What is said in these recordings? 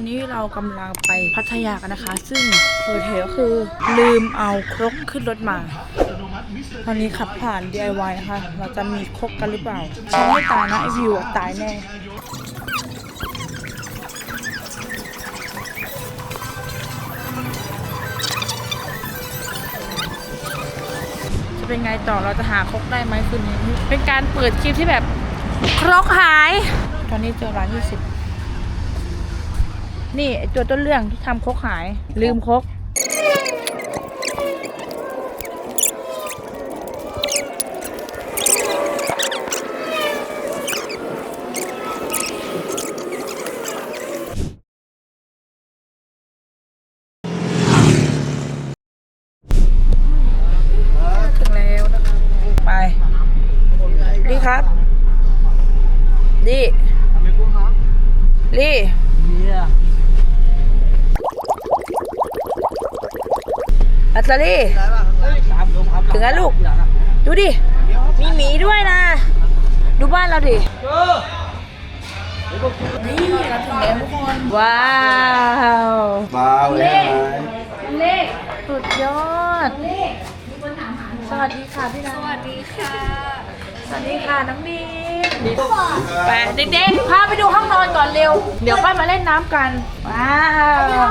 วัสดีค่ะตอนนี้เรากำลังไปพัทยากันนะคะ ซึ่งเปิดเหตุก็คือลืมเอาครกขึ้นรถมา ตอนนี้ขับผ่าน DIY นะคะ เราจะมีครกกันหรือเปล่าฉันไม่ตายนะไอวิวตายแน่จะเป็นไงต่อเราจะหาครกได้ไหมคืนนี้ เป็นการเปิดคลิปที่แบบ ครกหาย ตอนนี้เจอร้านยี่สิบ นี่ไอ้ตัวต้นเรื่องที่ทำครกหาย ลืมครกถึงแล้วนะคะ ไปดีครับ ดีลี่ อัตตาลีถึงแล้วลูก ดูดิ มีหมีด้วยนะ ดูบ้านเราดินี่เราถึงแล้วทุกคนว้าวมาเลยไหมเลขสุดยอดสวัสดีค่ะพี่นันสวัสดีค่ะ สวัสดีค่ะน้องดีมไปเด็กๆพาไปดูห้องนอนก่อนเร็ว เดี๋ยวค่อยมาเล่นน้ำกัน ว้า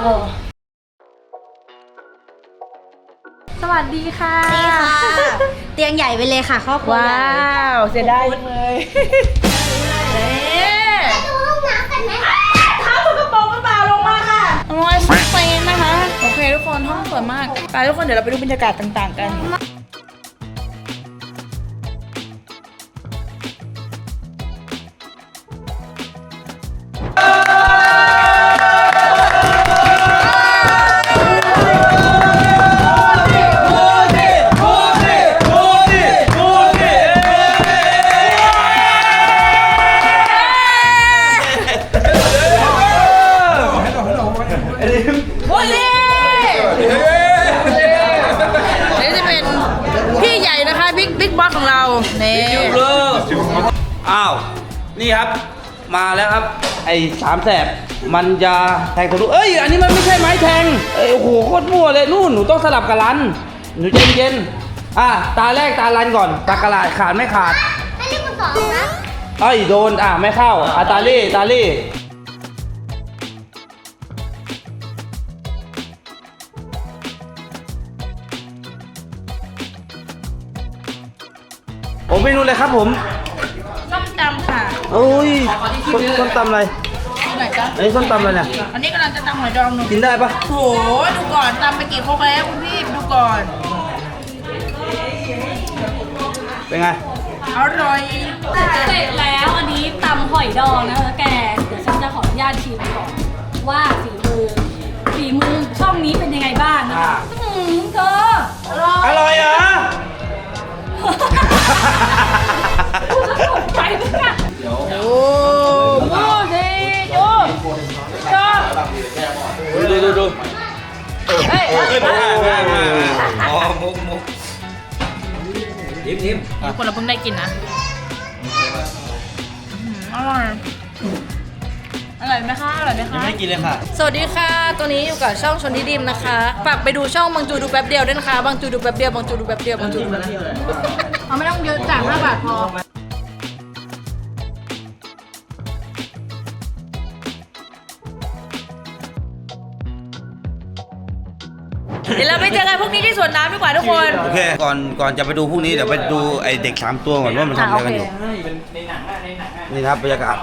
ว สวัสดีค่ะ นี่ค่ะ เตียงใหญ่ไปเลยค่ะครอบครัวว้ใหญ่าว เสียดายจังเลยเอ๊ะดูห้องน้ำกันไหมเท้าสกปรกหรือเปล่าลงมาค่ะลงมาสเปนนะคะ โอเคทุกคนห้องสวยมากไปทุกคนเดี๋ยวเราไปดูบรรยากาศต่าง ๆ กันามแสบมันจะแทงทะลุเอ้ย อันนี้มันไม่ใช่ไม้แทงเอ้ยโอ้โหโคตรมั่วเลยนู่นหนูต้องสลับกับรันหนูเย็นเย็นๆอะตาแรกตารันก่อนตากระลาดขาดไม่ขาดให้เรียกคนสองนะเอ้ยโดนอะไม่เข้าอะตาลี่ตาลี่ผมไม่รู้เลยครับผมส้มตำค่ะโอ้ยส้มส้มตำอะไร ที่ไหนจ๊ะอันนี้ส้มตำอะไรเนี่ยอันนี้กำลังจะตำหอยดองหนูกินได้ปะโหดูก่อนตำไปกี่ครกแล้วคุณพี่ดูก่อน เป็นไง อร่อยเสร็จแล้วอันนี้ตำหอยดองนะคะแกเดี๋ยวฉันจะขออนุญาตชิมก่อนว่าฝีมือฝีมือช่องนี้เป็นยังไงบ้างนะคะอ่าอืมเธออร่อยเหรอไปเพื่อนโอ้โหสิโยชอบ ดูดูดูดูเฮ้ยเฮ้ยมามามาอ๋อมุกมุกยิ้มยิ้มคนเราเพิ่งได้กินนะ อร่อย อร่อยไหมคะ อร่อยไหมยังคะ ไม่กินเลยค่ะ สวัสดีค่ะตัวนี้อยู่กับช่องชนที่ดิมนะคะ ฝากไปดูช่องบางจูดูแป๊บเดียวด้วยนะคะ บางจูดูแป๊บเดียว บางจูดูแป๊บเดียว บางจูดูแป๊บเดียวเอาไม่ต้องเยอะจ่าย5บาทพอ ดี๋ยวเราไปเจอกันพรุ่งนี้ที่สวนน้ำดีกว่าทุกคน โอเค ก่อน ก่อนจะไปดูพรุ่งนี้เดี๋ยวไปดูไอเด็กสามตัวก่อนว่ามันทำอะไรกันอยู่นี่ครับบรรยากาศ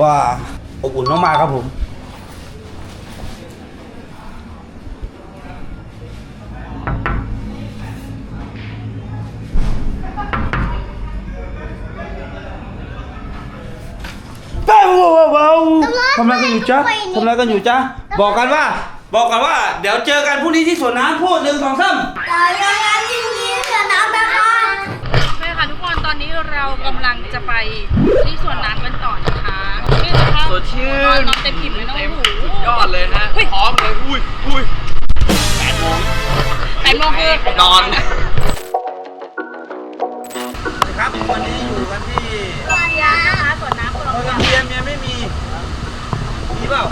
ว่าอบอุ่นมากๆครับผม เบ้าเบาทำอะไรกันอยู่จ๊ะทำอะไรกันอยู่จ๊ะ บอกกันว่า บอกกันว่า เดี๋ยวเจอกันพรุ่งนี้ที่สวนน้ำพูดหนึ่งสองสามต่อยังงั้นจริงๆสนามนะคะโอเคค่ะทุกคนตอนนี้เรากำลังจะไปที่สวนน้ำกันต่อนะคะนี่นะคะสดชื่นอนนนอนเต็มอิ่มเลยนะโอ้โหยอดเลยฮะพร้อมเลยอุ้ยอุ้ยแปดโมงแปดโมงคือนอนครับวันนี้อยู่กันที่สวนน้ำนะคะสวนน้ำคนละโรงเรียนเปล่า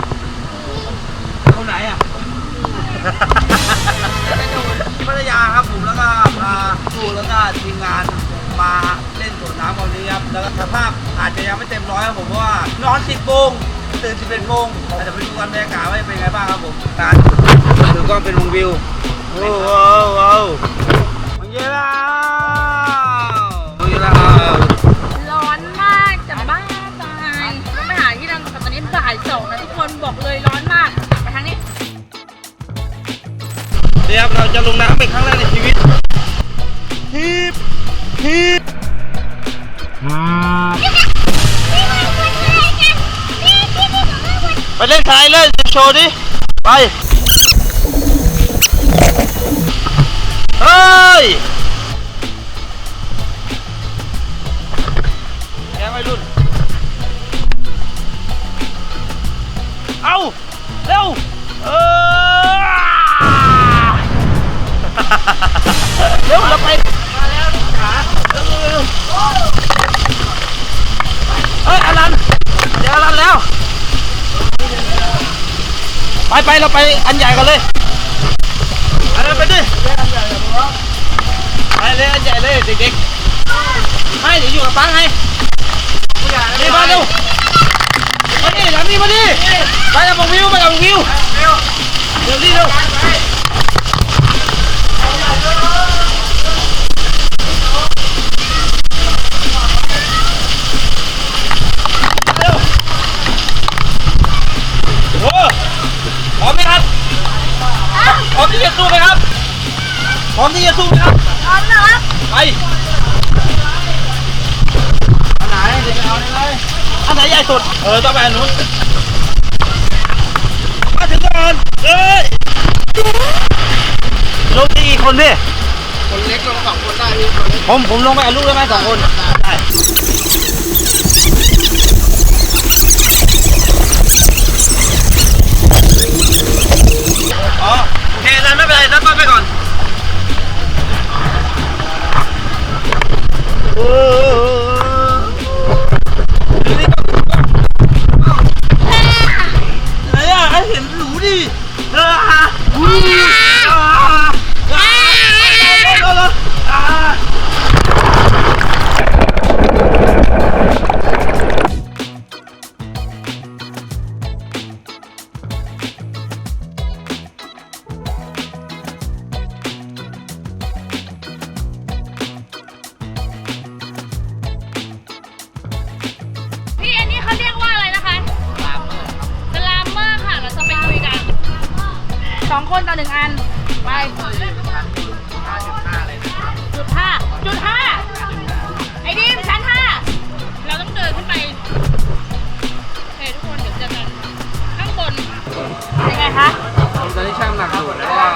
แล้วก็ทีมงานมาเล่นสวนน้ำวันนี้ครับแล้วก็สภาพอาจจะยังไม่เต็มร้อยครับผมเพราะว่านอน10โมงตื่น11โมงอาจจะไปดูกันบรรยากาศว่าจะเป็นไงบ้างครับผมการถือกล้องเป็นวงวิวโอ้โหโอ้โหมันเยอะแล้วมันเยอะแล้วร้อนมากจะบ้าตายต้องไปหาที่นั่งแต่ตอนนี้บ่ายสองนะทุกคนบอกเลยร้อนมากไปทางนี้เดี๋ยวเราจะลงน้ำเป็นครั้งแรกในชีวิต ฮิปฮิปไปเล่นท้ายเลยโชว์ดิไปเฮ้ยแกไม่รุ่นเอาเร็วเออเร็วเราไป มาแล้วขาเออเฮ้ยอลันเดี๋ยวอลันแล้ว ไปไปเราไปอันใหญ่กันเลยอันนั้นไปดิไปเลยอันใหญ่เลยเด็กๆให้เดี๋ยวอยู่กับป้าไงนี่มาเร็วมาดิทำนี่มาดิไปกับผมวิวไปกับผมวิวเร็วดิเร็ว พร้อมที่จะสู้ไหมครับพร้อมนะครับไปอันไหนเดี๋ยวจะเอาไหนเลยอันไหนใหญ่สุดเออต้องไปอันนู้นมาถึงก่อนเอ้ยลงที่อีกคนดิคนเล็กลงสองคนได้พี่คนเล็กผมผมลงไปกับลูกได้ไหมสองคนได้อ๋อ องคนต่อหนึ่งอัน ไปจุดห้าจุดห้าไอ้ดิมชั้นห้าเราต้องเดินขึ้นไปโอเคทุกคนเดี๋ยวเจอกันข้างบนเป็นไงคะตอนนี้ช่างหนักอยู่แล้วว่า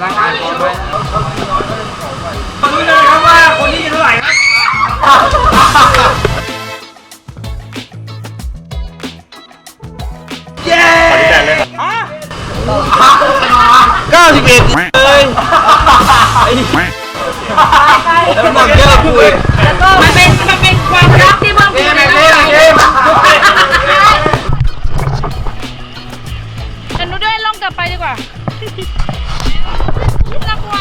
ร่างกายพร้อมไหมมาดูกันนะครับว่าคนนี้จะเท่าไหร่ครับเย้ฮะ เก้าสิบเอ็ดเลยไอ้แล้วมันเยอะกูเองมันเป็นมันเป็นความรักที่เพิ่มพูนในโลกกันนูด้วยลงกลับไปดีกว่าน่ากลัว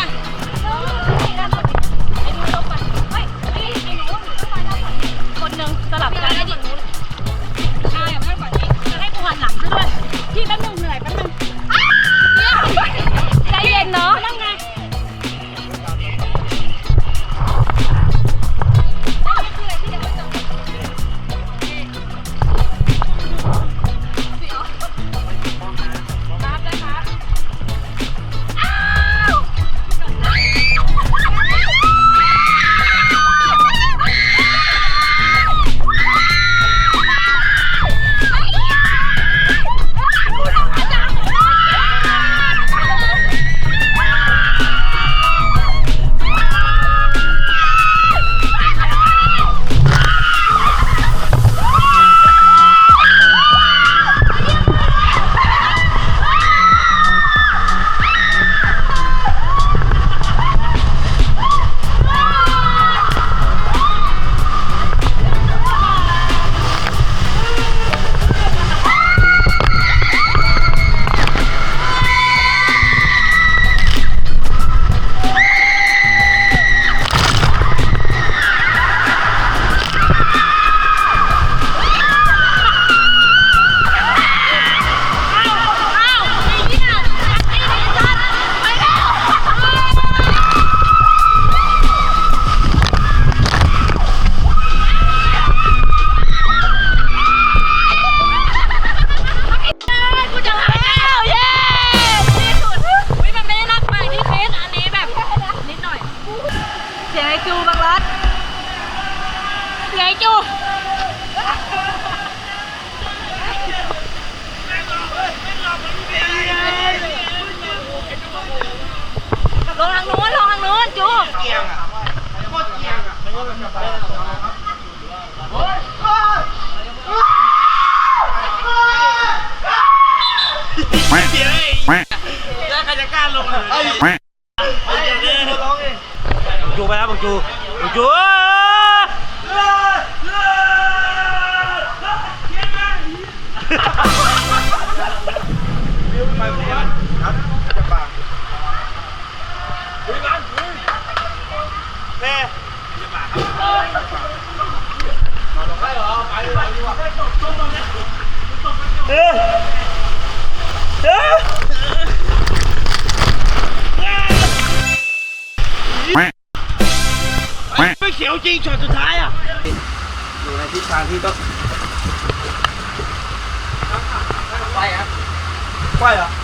ลงทางนู้นลงทางนู้นจูเกียงอะโคตรเกียงอะโอ้ยโอ้เดี๋ยวอ้แรจู๊กไไปแล้วบอกจูบอกจูไป เออเออไม่เขียวจริงช็อตสุดท้ายอะ อยู่ในทิศทางที่ต้องไปเหรอฮะ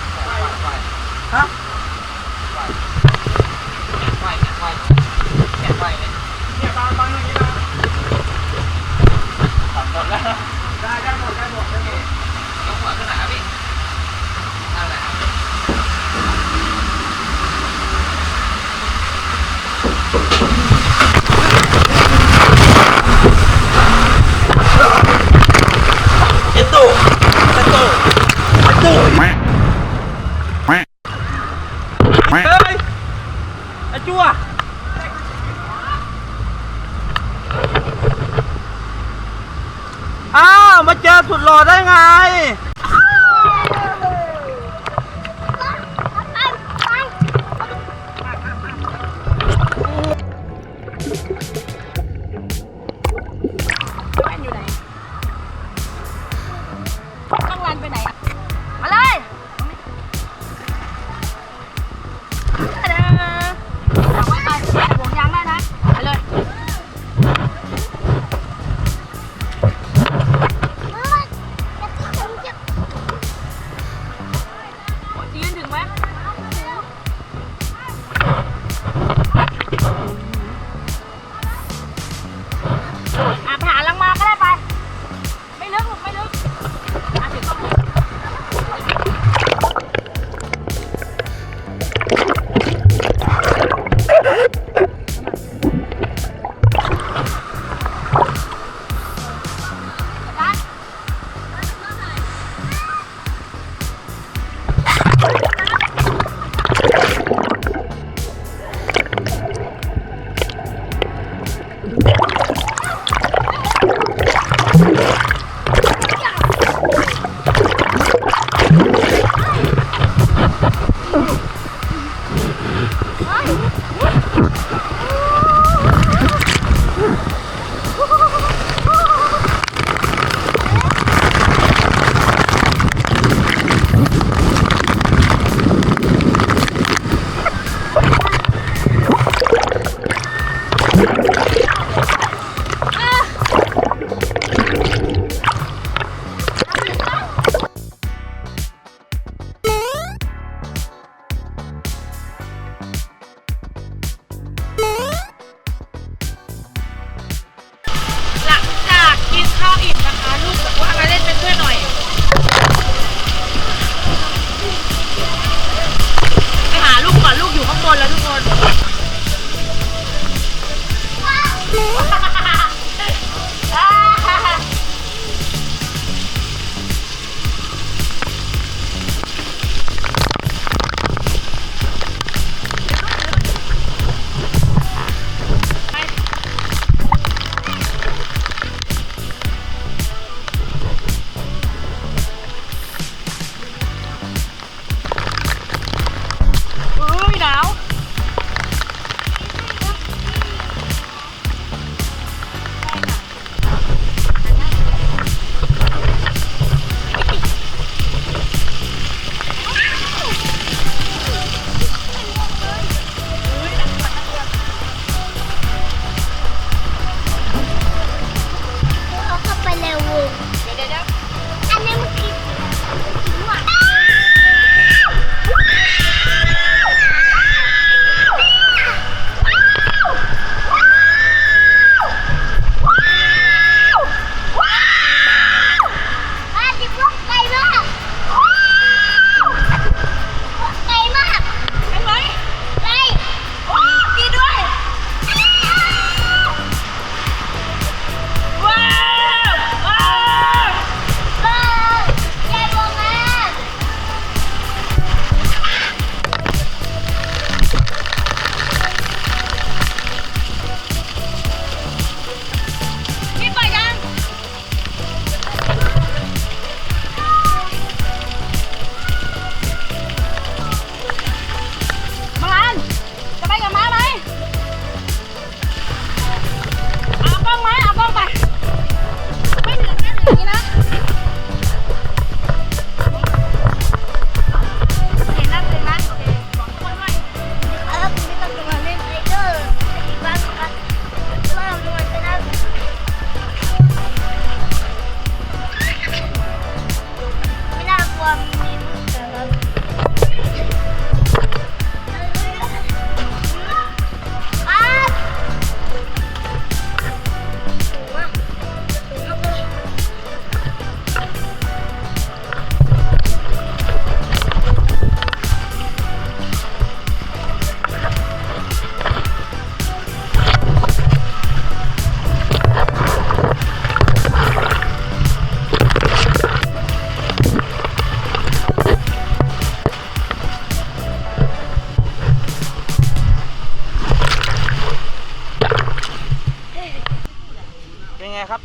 วยหน่อย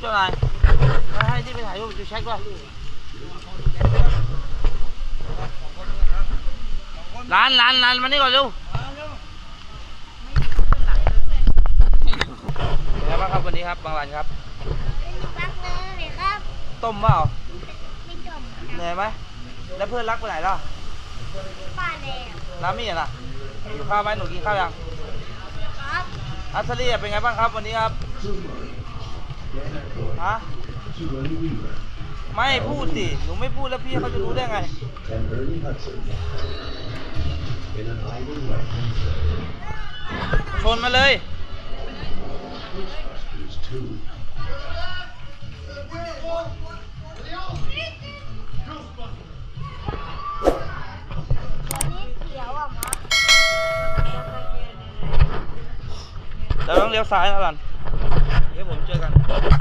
ตัวไหนมาให้ที่ไปถ่ายรูปจูเช็คด้วยร้านร้านร้านมานี่ก่อนเร็วเป็นไงบ้างครับวันนี้ครับบางร้านครับรักเลยครับต้มเปล่าไม่จมเหนื่อยไหมแล้วเพื่อนรักไปไหนล่ะป้าแดงรามี่ล่ะอยู่ข้าวไหมหนูกินข้าวยังครับอัสลีเป็นไงบ้างครับวันนี้ครับ ฮะไม่พูดสิหนูไม่พูดแล้วพี่เขาจะรู้ได้ไง ชนมาเลยวันนี้เขียวอะหมอเราต้องเลี้ยวซ้ายนะหลันเดี๋ยวผมเจอกัน Ha ha ha.